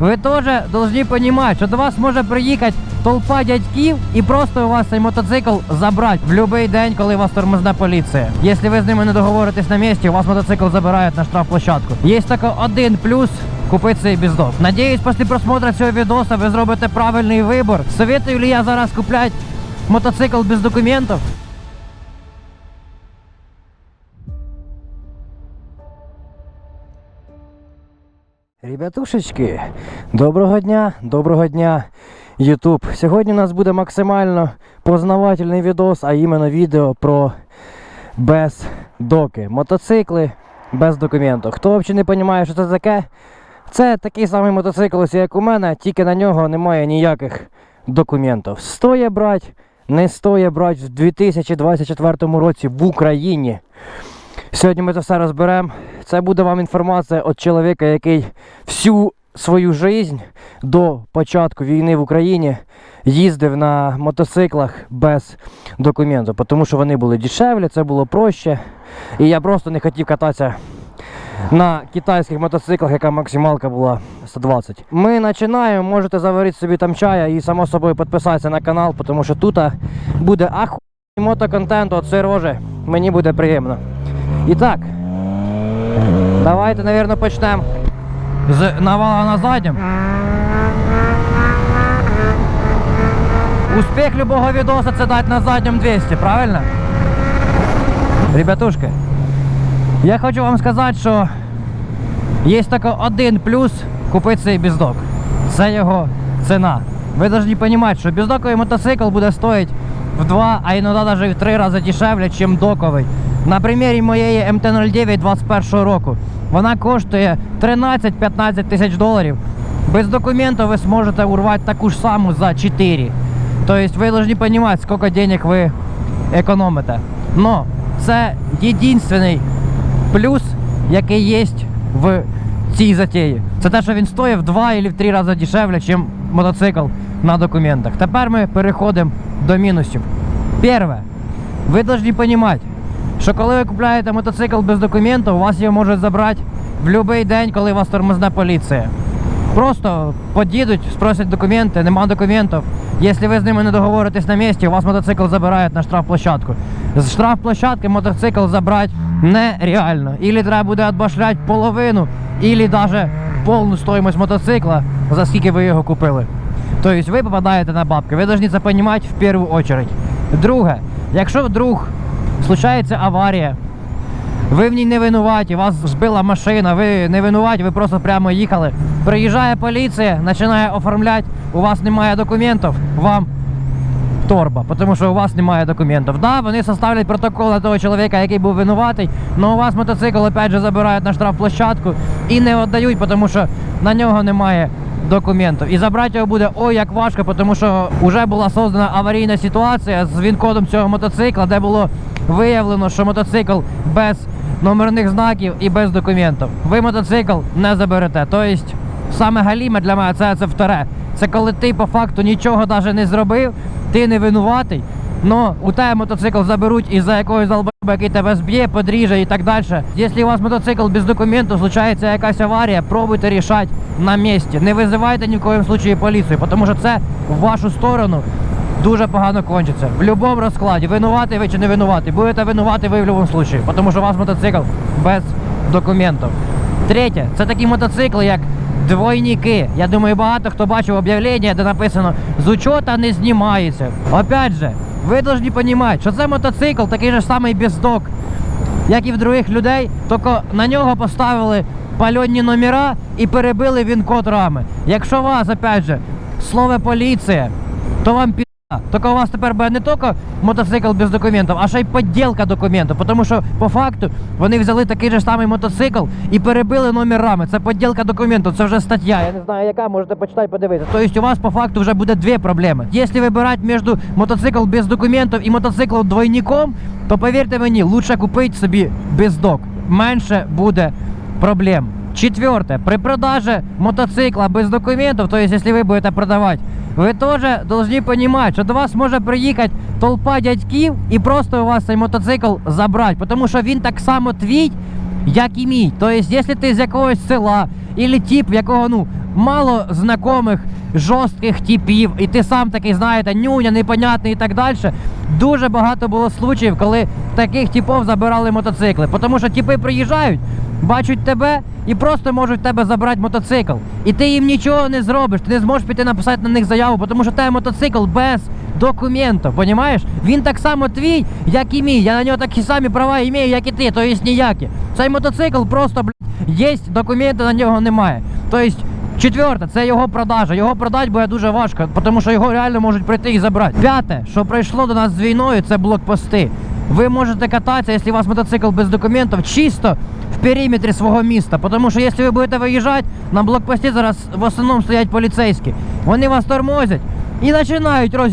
Ви теж повинні розуміти, що до вас може приїхати толпа дядьків і просто у вас цей мотоцикл забрати в будь-який день, коли вас тормозне поліція. Якщо ви з ними не договоритесь на місці, у вас мотоцикл забирають на штрафплощадку. Є тільки один плюс. Купити цей бездок. Надіюсь, після просмотру цього відоса ви зробите правильний вибір. Советую ли я зараз купляти мотоцикл без документів? Ребятушечки, доброго дня, доброго дня, Ютуб. Сьогодні у нас буде максимально познавательний відос, а іменно відео про бездоки. Мотоцикли без документів. Хто взагалі не розуміє, що це таке? Це такий самий мотоцикл, як у мене, тільки на нього немає ніяких документів. Стоє брати, не стоє брати в 2024 році в Україні. Сьогодні ми це все розберемо. Це буде вам інформація від чоловіка, який всю свою життя до початку війни в Україні їздив на мотоциклах без документів, тому що вони були дешевле, це було проще. І я просто не хотів кататися на китайських мотоциклах, яка максималка була 120. Ми починаємо, можете заварити собі там чая і само собою підписатися на канал, тому що тут буде аху мотоконтент от Сережи. Мені буде приємно. І так, давайте, наверное, почнемо з навала на заднім. Успіх любого відоса це дати на задньому 200, правильно? Ребятушки, я хочу вам сказати, що є тільки один плюс купити цей бездок. Це його ціна. Ви повинні розуміти, що бездоковий мотоцикл буде стоїти в два, а іноді навіть в три рази дешевле, ніж доковий. На примірі моєї МТ-09 21 року. Вона коштує 13-15 тисяч доларів. Без документів ви зможете урвати таку ж саму за 4. Тобто ви повинні розуміти, скільки денег ви економите. Но це єдиний плюс, який є в цій затеї. Це те, що він стоїть в 2 або в 3 рази дешевле, ніж мотоцикл на документах. Тепер ми переходимо до мінусів. Перше, ви повинні розуміти, що коли ви купляєте мотоцикл без документів, у вас його можуть забрати в будь-який день, коли вас тормозне поліція. Просто під'їдуть, спросять документи, нема документів. Якщо ви з ними не договоритесь на місці, у вас мотоцикл забирають на штрафплощадку. З штрафплощадки мотоцикл забрати нереально. Ілі треба буде відбашляти половину, ілі навіть повну стоїмость мотоцикла, за скільки ви його купили. Тобто ви попадаєте на бабки. Ви повинні це розуміти в першу чергу. Друге, якщо вдруг случається аварія, ви в ній не винуваті, вас збила машина, ви не винуваті, ви просто прямо їхали. Приїжджає поліція, починає оформляти, у вас немає документів, вам торба, тому що у вас немає документів. Да, вони составлять протокол на того чоловіка, який був винуватий, але у вас мотоцикл опять же забирають на штрафплощадку і не віддають, тому що на нього немає документів. І забрати його буде ой як важко, тому що вже була создана аварійна ситуація з він-кодом цього мотоцикла, де було виявлено, що мотоцикл без номерних знаків і без документів. Ви мотоцикл не заберете. Тобто, саме галіме для мене це, це вторе. Це коли ти по факту нічого навіть не зробив, ти не винуватий, але у тебе мотоцикл заберуть із-за якогось долбоба, який тебе зб'є, подріже і так далі. Якщо у вас мотоцикл без документів, случається якась аварія, пробуйте рішати на місці. Не визивайте ні в коєму случаї поліцію, тому що це в вашу сторону дуже погано кончиться. В будь-якому розкладі, винуватий ви чи не винуватий, будете винувати ви в будь-якому случаї, тому що у вас мотоцикл без документів. Третє, це такі мотоцикли, як двойники. Я думаю, багато хто бачив об'явлення, де написано з учета не знімається. Опять же, ви повинні розуміти, що це мотоцикл такий же самий бездок, як і в других людей, тільки на нього поставили пальонні номера і перебили він код рами. Якщо вас, опять же, слово поліція, то вам пі. Тільки у вас тепер буде не тільки мотоцикл без документів, а ще й підділка документів. Тому що по факту вони взяли такий же самий мотоцикл і перебили номерами. Це підділка документів, це вже стаття. Я не знаю, яка можете почитати подивитися. Тобто у вас по факту вже буде дві проблеми. Якщо вибирати між мотоцикл без документів і мотоцикл двойником, то повірте мені, лучше купити собі бездок. Менше буде проблем. Четверте, при продаже мотоцикла без документів, то есть, если вы будете продавать, ви теж должны понимать, що до вас може приїхати толпа дядьків і просто у вас цей мотоцикл забрати, тому що він так само твій, як і мій. Тобто, якщо ти з якогось села, або тип, якого ну мало знайомих жорстких типів, і ти сам такий, знаєте, нюня, непонятний і так далі. Дуже багато було случаїв, коли таких типів забирали мотоцикли. Тому що типи приїжджають, бачать тебе і просто можуть тебе забрати мотоцикл. І ти їм нічого не зробиш, ти не зможеш піти написати на них заяву, тому що тебе мотоцикл без документів, понімаєш? Він так само твій, як і мій. Я на нього такі самі права імею, як і ти, то є ніякі. Цей мотоцикл просто, блядь, є, документи на нього немає. Тобто, четверте, це його продажа. Його продати буде дуже важко, тому що його реально можуть прийти і забрати. П'яте, що прийшло до нас з війною, це блокпости. Ви можете кататися, якщо у вас мотоцикл без документів, чисто в периметрі свого міста. Тому що якщо ви будете виїжджати, на блокпості зараз в основному стоять поліцейські. Вони вас тормозять і починають роз...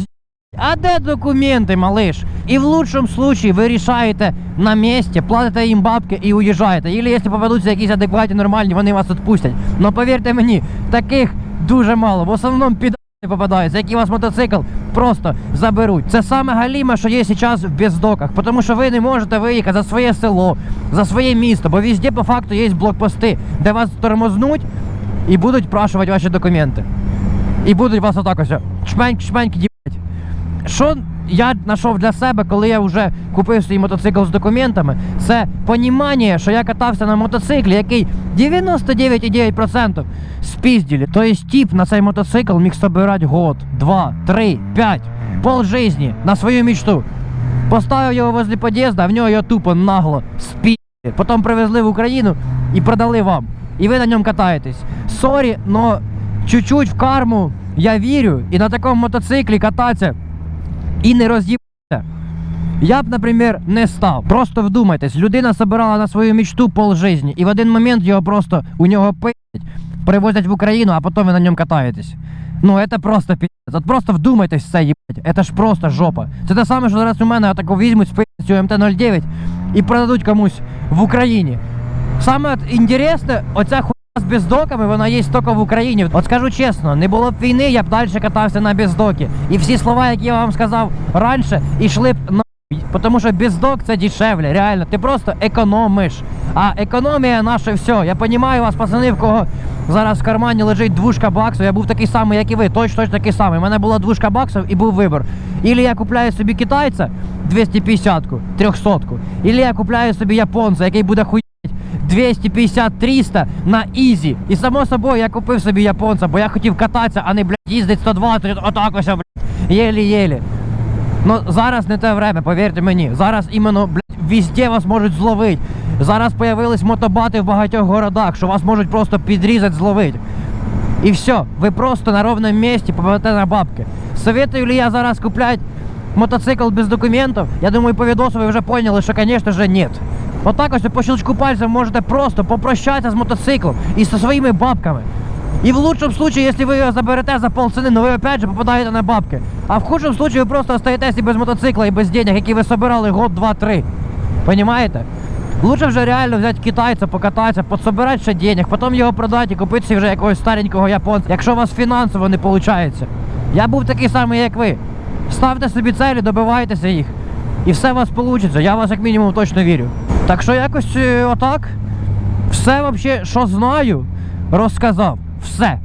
А де документи, малиш? І в лучшому случаї ви рішаєте на місці, платите їм бабки і уїжджаєте. Або якщо попадуться якісь адекватні, нормальні, вони вас відпустять. Но повірте мені, таких дуже мало. В основному під попадаються, які вас мотоцикл просто заберуть. Це саме галіме, що є зараз в бездоках, тому що ви не можете виїхати за своє село, за своє місто, бо везде по факту є блокпости, де вас тормознуть і будуть прашувати ваші документи. І будуть вас отак ось чменьки-чменьки дібать. Що я знайшов для себе, коли я вже купив свій мотоцикл з документами, це понімання, що я катався на мотоциклі, який 99,9% спізділі. Тобто тип на цей мотоцикл міг собирати год, два, три, п'ять, пол жизни на свою мечту. Поставив його возле під'їзду, а в нього його тупо нагло спіздили. Потім привезли в Україну і продали вам. І ви на ньому катаєтесь. Сорі, но чуть-чуть в карму я вірю і на такому мотоциклі кататися і не роз'їбатися. Я б, наприклад, не став. Просто вдумайтесь, людина собирала на свою мечту пол жизни, і в один момент його просто у нього пиздять, привозять в Україну, а потім ви на ньому катаєтесь. Ну, це просто піздець. От просто вдумайтесь в це, їбать. Це ж просто жопа. Це те саме, що зараз у мене отаку візьмуть з цю МТ-09 і продадуть комусь в Україні. Саме от інтересне, оця хуйня з бездоками, вона є тільки в Україні. От скажу чесно, не було б війни, я б далі катався на бездокі. І всі слова, які я вам сказав раніше, йшли б на тому що бездок це дешевле, реально. Ти просто економиш. А економія наше все. Я розумію вас, пацани, в кого зараз в кармані лежить двушка баксів. Я був такий самий, як і ви. Точно точно такий самий. У мене була двушка баксів і був вибір. Ілі я купляю собі китайця 250-ку, 300-ку, ілі я купляю собі японця, який буде хуй 250-300 на ізі. І само собою я купив собі японця, бо я хотів кататися, а не блядь, їздить 120, отак ось, блядь, єлі-єлі. Ну зараз не те время, повірте мені. Зараз іменно, блядь, везде вас можуть зловити. Зараз появились мотобати в багатьох городах, що вас можуть просто підрізати, зловити. І все, ви просто на ровному місці попадете на бабки. Советую ли я зараз купляти мотоцикл без документів? Я думаю, по відосу ви вже поняли, що, звісно же, нет. Отак ось ви по щелчку пальцем можете просто попрощатися з мотоциклом і зі своїми бабками. І в лучшем случае, если вы ее заберете за полцены, но вы опять же попадаете на бабки. А в худшем случае вы просто остаетесь и без мотоцикла, и без денег, які ви собирали год, два, три. Понимаете? Лучше вже реально взяти китайця, покататися, подсобирати ще денег, потім його продати і купити собі вже якогось старенького японця, якщо у вас фінансово не виходить. Я був такий самий, як ви. Ставте собі цілі, добивайтеся їх. І все у вас вийде. Я в вас як мінімум точно вірю. Так що якось е, отак. Все вообще, що знаю, розказав. Все.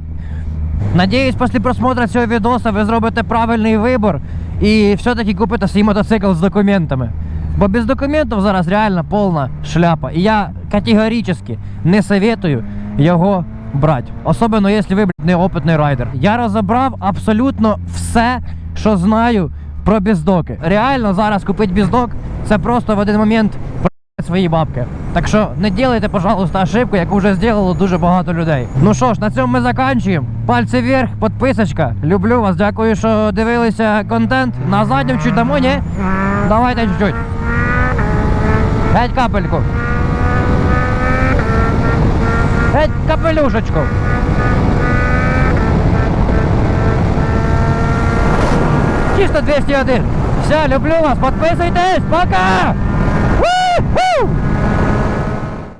Надіюсь, після просмотру цього відоса ви зробите правильний вибір і все-таки купите свій мотоцикл з документами. Бо без документів зараз реально повна шляпа. І я категорично не советую його брати. Особливо, якщо ви блядь, неопитний райдер. Я розібрав абсолютно все, що знаю про бездоки. Реально зараз купити бездок це просто в один момент свої бабки. Так що не делайте, пожалуйста, ошибку, яку вже зробило дуже багато людей. Ну що ж, на цьому ми закінчуємо. Пальці вверх, підписочка. Люблю вас, дякую, що дивилися контент. На заднім чуть дамо, ні? Давайте чуть-чуть. Геть капельку. Геть капелюшечку. Чисто 201. Все, люблю вас, підписуйтесь, пока!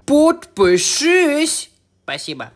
Подпишись. Спасибо.